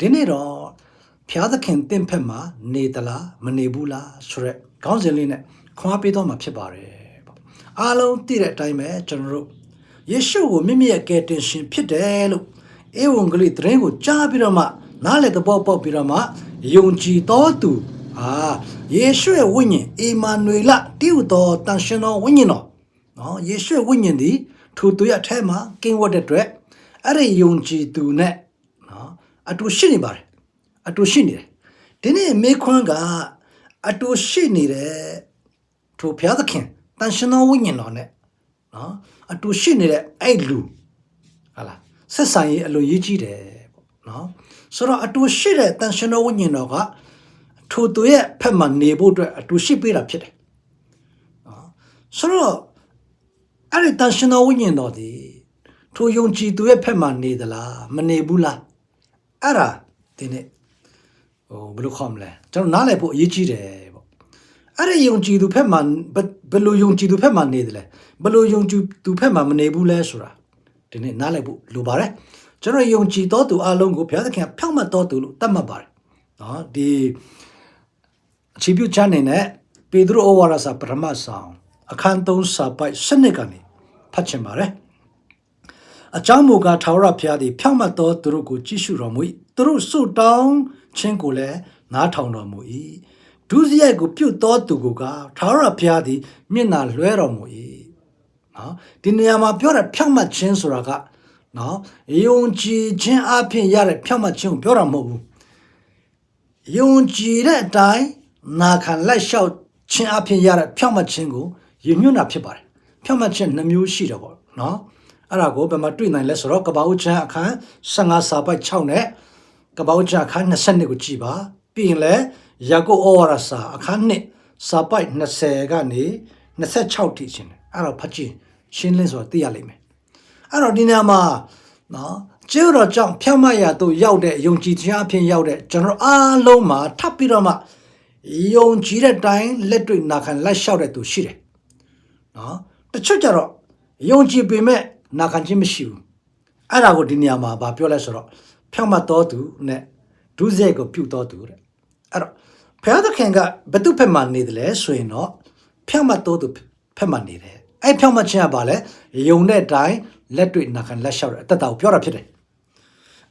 ဒီနေ့တော့ဖျားသခင်တင့်ဖက်မှာနေသလားမနေဘူးလားဆိုရက်ခေါင်းစဉ်လေးနဲ့ခွန်အားပေးတော့မှာဖြစ်ပါတယ်ပေါ့အားလုံးသိတဲ့အတိုင်းပဲကျွန်တော်တို့ယေရှုကိုမိမိရဲ့ကယ်တင်ရှင်ဖြစ်တယ်လို့ဧဝံဂေလိသတင်းကိုကြားပြီးတော့မှနားလည်သဘောပေါက်ပြီးတော့မှယုံကြည်တော်သူအာယေရှုရဲ့ဝိညာဉ်အေမာနွေလတည်ဟူသောတန်ရှင်တော်ဝိညာဉ်တော်နော်ယေရှုရဲ့ဝိညာဉ်သည်ထိုသူရဲ့အထက်မှာကင်းဝတ်တဲ့အတွက်အဲ့ဒီယုံကြည်သူနဲ့နော် အတူရှိနေပါတယ်အတူရှိနေတယ်ဒီနေ့မေခွန်းကအတူရှိနေတဲ့ထိုဘုရားသခင်တန်ရှင်တော်ဝိညာဉ်တော်နဲ့နော်အတူရှိနေတဲ့အဲ့လူဟာလားဆက်ဆံရေးအလိုရေးကြီးတယ်ပေါ့နော်ဆိုတော့အတူရှိတဲ့တန်ရှင်တော်ဝိညာဉ်တော်ကထိုသူရဲ့ဖက်မှာနေဖို့အတွက်အတူရှိပေးတာဖြစ်တယ်နော်ဆိုတော့အဲ့ဒီတန်ရှင်တော်ဝိညာဉ်တော်ဒီထိုယုံကြည်သူရဲ့ဖက်မှာနေသလားမနေဘူးလား အဲ့ဒါဒီနေ့ဟိုဘယ်လိုခေါ်မလဲကျွန်တော်နားလည်ဖို့အရေးကြီးတယ်ပေါ့အဲ့ဒီယုံကြည်သူဖက်မှာဘယ်ဘယ်လိုယုံကြည်သူဖက်မှာနေတယ်လဲဘယ်လိုယုံကြည်သူဖက်မှာမနေဘူးလဲဆိုတာဒီနေ့နားလည်ဖို့လိုပါတယ်ကျွန်တော်ယုံကြည်တော်သူအလုံးကိုဘုရားသခင်ကဖြောင့်မတ်တော်သူလို့သတ်မှတ်ပါတယ်နော်ဒီအခြေပြုချမ်းနေနဲ့ပေဒရိုဩဝါဒစာပထမဆောင်အခန်း3စာပိုက်စနစ်ကနေဖတ်ချင်ပါတယ် အကြောင်းမူကားထာဝရဘုရားသည်ဖြောင့်မတ်သောသူတို့ကိုကြည့်ရှုတော်မူ၏သူတို့ဆုတောင်းခြင်းကိုလည်းနားထောင်တော်မူ၏ဒုစရိုက်ကိုပြုတ်သောသူကိုကထာဝရဘုရားသည်မျက်နှာလွှဲတော်မူ၏နော်ဒီနေရာမှာပြောတဲ့ဖြောင့်မတ်ခြင်းဆိုတာကနော်ယုံကြည်ခြင်းအပြင်ရတဲ့ဖြောင့်မတ်ခြင်းကိုပြောတာမဟုတ်ဘူးယုံကြည်တဲ့အတိုင်းနာခံလက်လျှောက်ခြင်းအပြင်ရတဲ့ဖြောင့်မတ်ခြင်းကိုရည်ညွှန်းတာဖြစ်ပါတယ်ဖြောင့်မတ်ခြင်းနှမျိုးရှိတယ်ပေါ့နော် အဲ့ဒါကိုဘယ်မှာတွေ့နိုင်လဲဆိုတော့ကပ္ပဦးချမ်းအခန်း15စာပိုက်6နဲ့ကပ္ပဦးချမ်းအခန်း22ကိုကြည်ပါပြီးရင်လဲယာကုပ်ဩဝါဒစာအခန်း1စာပိုက်20ကနေ26ထိရှင်တယ်အဲ့တော့ဖတ်ကြည့်ရှင်းလင်းဆိုတာသိရလိမ့်မယ်အဲ့တော့ဒီနေရာမှာနော်ကျေတော်ကြောင့်ဖြောင့်မတ်ရာတို့ရောက်တဲ့ယုံကြည်ခြင်းအဖြစ်ရောက်တဲ့ကျွန်တော်အားလုံးမှာထပ်ပြီးတော့မှယုံကြည်တဲ့တိုင်းလက်တွေ့နာခံလက်လျှောက်တဲ့သူရှိတယ်နော်တချို့ကြတော့ယုံကြည်ပေမဲ့ နာခံခြင်းမရှိဘူးအဲ့ဒါကိုဒီနေရာမှာဗာပြောလဲဆိုတော့ဖြောင့်မတ်တော်သူနဲ့ဒုစရိုက်ကိုပြုတ်တော်သူတဲ့အဲ့တော့ဘုရားသခင်ကဘသူဖက်မှနေတယ်လဲဆိုရင်တော့ဖြောင့်မတ်တော်သူဖက်မှနေတယ်အဲ့ဖြောင့်မတ်ခြင်းကဘာလဲယုံတဲ့အတိုင်းလက်တွေ့နာခံလက်လျှောက်တဲ့အတ္တကိုပြောတာဖြစ်တယ်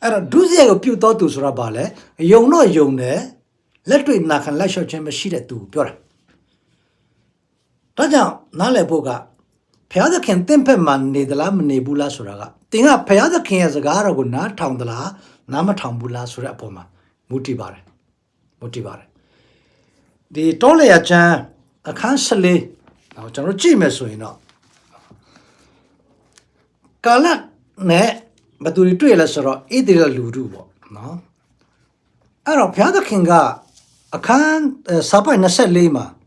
အဲ့တော့ဒုစရိုက်ကိုပြုတ်တော်သူဆိုတာဘာလဲယုံတော့ယုံတယ်လက်တွေ့နာခံလက်လျှောက်ခြင်းမရှိတဲ့သူကိုပြောတာဒါကြောင့်နားလည်ဖို့က ဘုရားသခင်တင့်ဖက်မှာနေသလားမနေဘူးလားဆိုတာကတင်ကဘုရားသခင်ရဲ့စကားတော်ကိုနားထောင်သလားနားမထောင်ဘူးလားဆိုတဲ့အပေါ်မှာမူတည်ပါတယ်မူတည်ပါတယ်ဒီတောလေရချမ်းအခန်း14တော့ကျွန်တော်ကြည့်မယ်ဆိုရင်တော့ကာလနဲ့ဘသူတွေတွေ့လဲဆိုတော့ဣသရေလလူထုပေါ့နော်အဲ့တော့ဘုရားသခင်ကအခန်းစာပိုက်24မှာနော်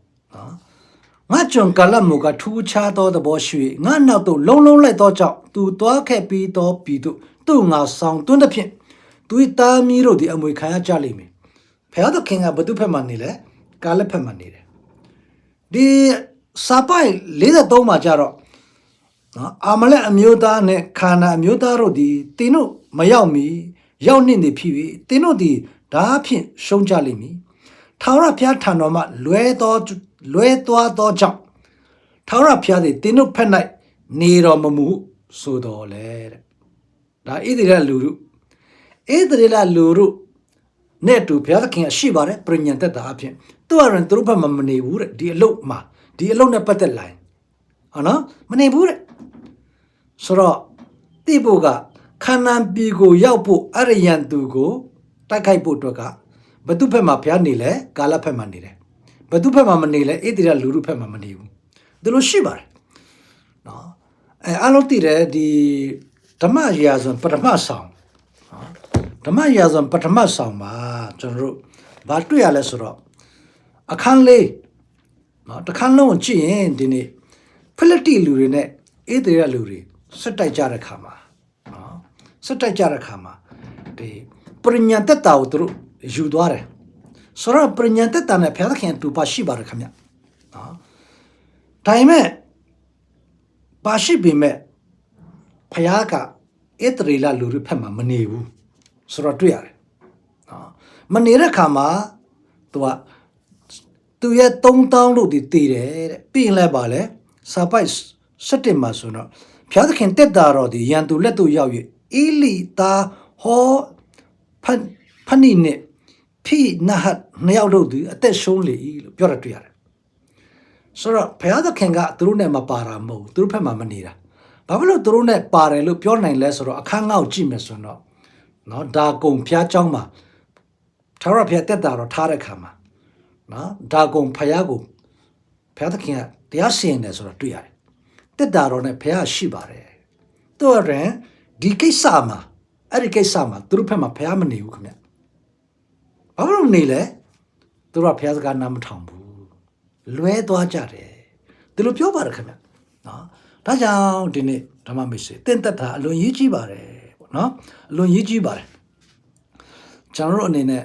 ငါကြုံကလတ်မူကထူးခြားသောသဘောရှိ၍ငါနောက်သို့လုံးလုံးလိုက်သောကြောင့်သူသွားခဲ့ပြီးသောပြည်သို့သူ့ငါဆောင်တွန်းသဖြင့်သူ၏သားမီးတို့သည်အမွေခံရကြလိမ့်မည်ဘုရားသခင်ကဘသူဖက်မှနေလဲကာလက်ဖက်မှနေတယ်ဒီစာပိုက်43မှာကြတော့နော်အာမလက်အမျိုးသားနဲ့ခန္ဓာအမျိုးသားတို့သည်တင်းတို့မရောက်မီရောက်နှင့်နေဖြစ်၍တင်းတို့သည်ဒါဖြင့်ရှုံးကြလိမ့်မည်ထာဝရဘုရားထံတော်မှလွဲသော လွဲသွားသောကြောင့်ထာဝရဘုရားသည်တင်းတို့ဖက်၌နေတော်မမူဆိုတော်လေတဲ့ဒါဣသရေလလူတို့ဣသရေလလူတို့နဲ့အတူဘုရားသခင်ကရှိပါတယ်ပြညံတက်တာအဖြစ်သူ့အရင်သူတို့ဘက်မှာမနေဘူးတဲ့ဒီအလုတ်မှာဒီအလုတ်နဲ့ပတ်သက်လာရင်ဟောနော်မနေဘူးတဲ့ဆိုတော့တိဖို့ကခန္ဓာပြည်ကိုရောက်ဖို့အရိယံသူကိုတိုက်ခိုက်ဖို့အတွက်ကဘသူဖက်မှာဘုရားနေလဲကာလဖက်မှာနေတယ် ဘသူဖက်မှာမနေလဲဣသရေလလူတို့ဖက်မှာမနေဘူးဒီလိုရှိပါတယ်နော်အဲအလုံးတည်တယ်ဒီဓမ္မရာဇဝင်ပထမဆောင်နော်ဓမ္မရာဇဝင်ပထမဆောင်မှာကျွန်တော်တို့ဘာတွေ့ရလဲဆိုတော့အခန်းလေးနော်တစ်ခန်းလုံးကိုကြည့်ရင်ဒီနေ့ဖိလိတိလူတွေနဲ့ဣသရေလလူတွေဆွတ်တိုက်ကြတဲ့ခါမှာနော်ဆွတ်တိုက်ကြတဲ့ခါမှာဒီပရိညာတက်တာကိုသူတို့ယူသွားတယ် ဆိုတော့ပရိညာတက်တာနဲ့ဘုရားသခင်တူပါရှိပါတယ်ခင်ဗျနော်ဒါပေမဲ့ပါရှိပေမဲ့ဘုရားကဣသရေလလူတွေဖက်မှာမနေဘူးဆိုတော့တွေ့ရတယ်နော်မနေတဲ့ခါမှာသူကသူရဲ့3000လို့ဒီတည်တယ်တဲ့ပြီးရင်လည်းပါလေစာပိုက်17မှာဆိုတော့ဘုရားသခင်တက်တာတော့ဒီရန်သူလက်သူရောက်၍အီလီသားဟောဖန်ဖဏိနဲ့ ဖိနဟတ်နှစ်ယောက်တို့ဒီအသက်ရှုံးလေ၏လို့ပြောရတွေ့ရတယ်ဆိုတော့ဘုရားသခင်ကသူတို့နဲ့မပါတာမဟုတ်ဘူးသူတို့ဖက်မှာမနေတာဘာဖြစ်လို့သူတို့နဲ့ပါတယ်လို့ပြောနိုင်လဲဆိုတော့အခန်းငေါ့ကြည့်မယ်ဆိုတော့နော်ဒါကုံဖျားเจ้าမှာထာဝရဘုရားတက်တာတော့ထားတဲ့ခါမှာနော်ဒါကုံဖျားကိုဘုရားသခင်ကတရားစီရင်တယ်ဆိုတော့တွေ့ရတယ်တက်တာတော့ ਨੇ ဘုရားရှိပါတယ်သူ့ရင်ဒီကိစ္စမှာအဲ့ဒီကိစ္စမှာသူတို့ဖက်မှာဘုရားမနေဘူးခင်ဗျ ဘာလို့မနေလဲသူတို့ကဘုရားစကားနားမထောင်ဘူးလွဲသွားကြတယ်ဒီလိုပြောပါတယ်ခင်ဗျနော်ဒါကြောင့်ဒီနေ့ဓမ္မမိတ်ဆွေတင့်သက်တာအလွန်ရေးကြီးပါတယ်ပေါ့နော်အလွန်ရေးကြီးပါတယ်ကျွန်တော်တို့အနေနဲ့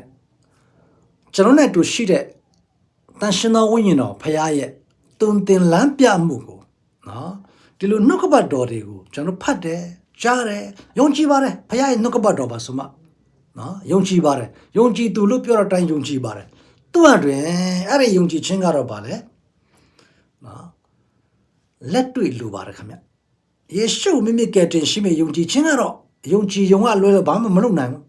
ကျွန်တော်နဲ့တူရှိတဲ့တန်ရှင်တော်ဝိညာဉ်တော်ဖခင်ရဲ့တုံတင်လမ်းပြမှုကိုနော်ဒီလိုနှုတ်ကပတ်တော်တွေကိုကျွန်တော်ဖတ်တယ်ကြားတယ်ယုံကြည်ပါတယ်ဖခင်ရဲ့နှုတ်ကပတ်တော်ပါဆိုမှ နော်ယုံကြည်ပါတယ်ယုံကြည်သူလို့ပြောတဲ့အတိုင်းယုံကြည်ပါတယ်သူ့အတွင်အဲ့ဒီယုံကြည်ခြင်းကတော့ဗာလဲနော်လက်တွေ့လိုပါတယ်ခင်ဗျယေရှုမိမိကယ်တင်ရှိမဲ့ယုံကြည်ခြင်းကတော့ယုံကြည်ယုံကလွဲလို့ဘာမှမလုပ်နိုင်ဘူး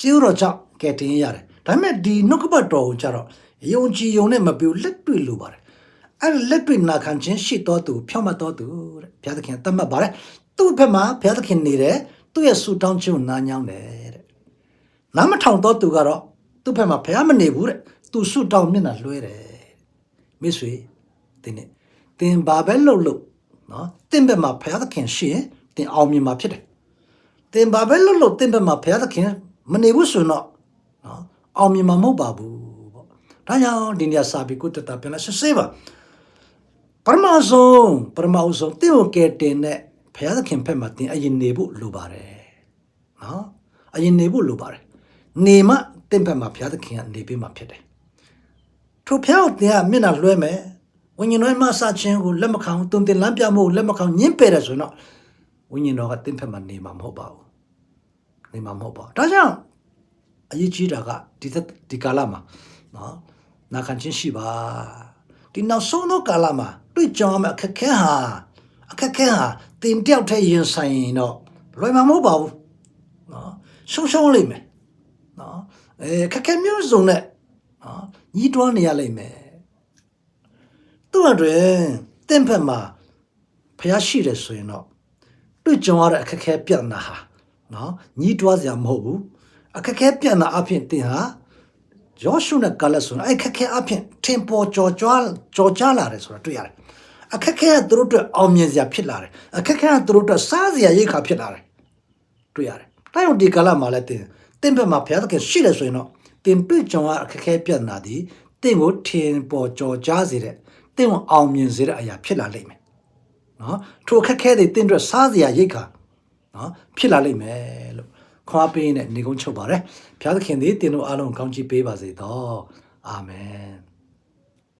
ကျေးဇူးတော်ကြောင့်ကယ်တင်ရတယ်ဒါပေမဲ့ဒီနှုတ်ကပတ်တော်ကိုကြတော့ယုံကြည်ယုံနဲ့မပြိုလက်တွေ့လိုပါတယ်အဲ့ဒီလက်တွေ့နာခံခြင်းရှိတော်သူဖြောင့်မတ်တော်သူတဲ့ဘုရားသခင်တတ်မှတ်ပါတယ်သူ့ဘက်မှာဘုရားသခင်နေတယ်သူ့ရဲ့ဆူတောင်းခြင်းကိုနားညောင်းတယ် တဲ့နားမထောင်တော်သူကတော့သူ့ဘက်မှာဘုရားမနေဘူးတဲ့သူဆူတောင်းမျက်နှာလွှဲတယ်မိတ်ဆွေတင်းနဲ့တင်ဘာပဲလှုပ်လို့နော်တင်းဘက်မှာဘုရားသခင်ရှိရင်တင်အောင်မြင်မှာဖြစ်တယ်တင်ဘာပဲလှုပ်လို့တင်ဘက်မှာဘုရားသခင်မနေဘူးဆိုတော့နော်အောင်မြင်မှာမဟုတ်ပါဘူးပေါ့ဒါကြောင့်ဒီနေ့စာပြီးကိုတတပြန်လာဆေးပါပရမဆုံးပရမဆုံးတင်းကိုကဲတင်တဲ့ဘုရားသခင်ဖက်မှာတင်အရင်နေဖို့လိုပါတယ်နော်အရင်နေဖို့လိုပါတယ် နေမှတင့်ဘက်မှာဘုရားသခင်ကနေပေးမှာဖြစ်တယ်ထိုဖျောက်တင်ကမျက်နှာလွှဲမယ်ဝိညာဉ်တော်မဆာခြင်းကိုလက်မခံတုံတင်လမ်းပြမှုကိုလက်မခံညှင်းပယ်တယ်ဆိုတော့ဝိညာဉ်တော်ကတင့်ဘက်မှာနေမှာမဟုတ်ပါဘူးနေမှာမဟုတ်ပါဘူးဒါကြောင့်အရေးကြီးတာကဒီသက်ဒီကာလမှာနော်နာခံခြင်းရှိပါဒီနောက်ဆုံးသောကာလမှာတွေ့ကြုံရမယ့်အခက်ခဲဟာအခက်ခဲဟာတင်တယောက်တည်းရင်ဆိုင်ရင်တော့လွယ်မှာမဟုတ်ပါဘူးနော်ရှုံးရှုံးလိမ့်မယ်နော် အဲခက်ခဲမျိုးစုံနဲ့နော်ညီးတွားနေရလိမ့်မယ်သူ့အတွင်တင့်ဖက်မှာဖျားရှိတယ်ဆိုရင်တော့တွေ့ကြုံရတဲ့အခက်ခဲပြဿနာဟာနော်ညီးတွားစရာမဟုတ်ဘူးအခက်ခဲပြဿနာအဖြစ်တင်ဟာယောရှုနဲ့ကလပ်ဆိုတော့အဲ့ခက်ခဲအဖြစ်ထင်ပေါ်ကြော်ကြွားကြော်ကြားလာတယ်ဆိုတာတွေ့ရတယ်အခက်ခဲကသူတို့အတွက်အောင်မြင်စရာဖြစ်လာတယ်အခက်ခဲကသူတို့အတွက်စားစရာရိတ်ခါဖြစ်လာတယ်တွေ့ရတယ်။တိုင်းဒီကလာမှာလည်းတင် တင်ဘက်မှာဘုရားသခင်ရှိတယ်ဆိုရင်တော့တင်တွေ့ကြုံရအခက်ခဲပြဿနာဒီတင်ကိုထင်ပေါ်ကြော်ကြားစေတဲ့တင်ကိုအောင်မြင်စေတဲ့အရာဖြစ်လာလိမ့်မယ်။နော်ထိုအခက်ခဲတွေတင်အတွက်စားစရာရိတ်ခါနော်ဖြစ်လာလိမ့်မယ်လို့ခွာပေးနဲ့နေကုန်းချုပ်ပါတယ်။ဘုရားသခင်ဒီတင်တို့အားလုံးကောင်းချီးပေးပါစေတော့။အာမင်။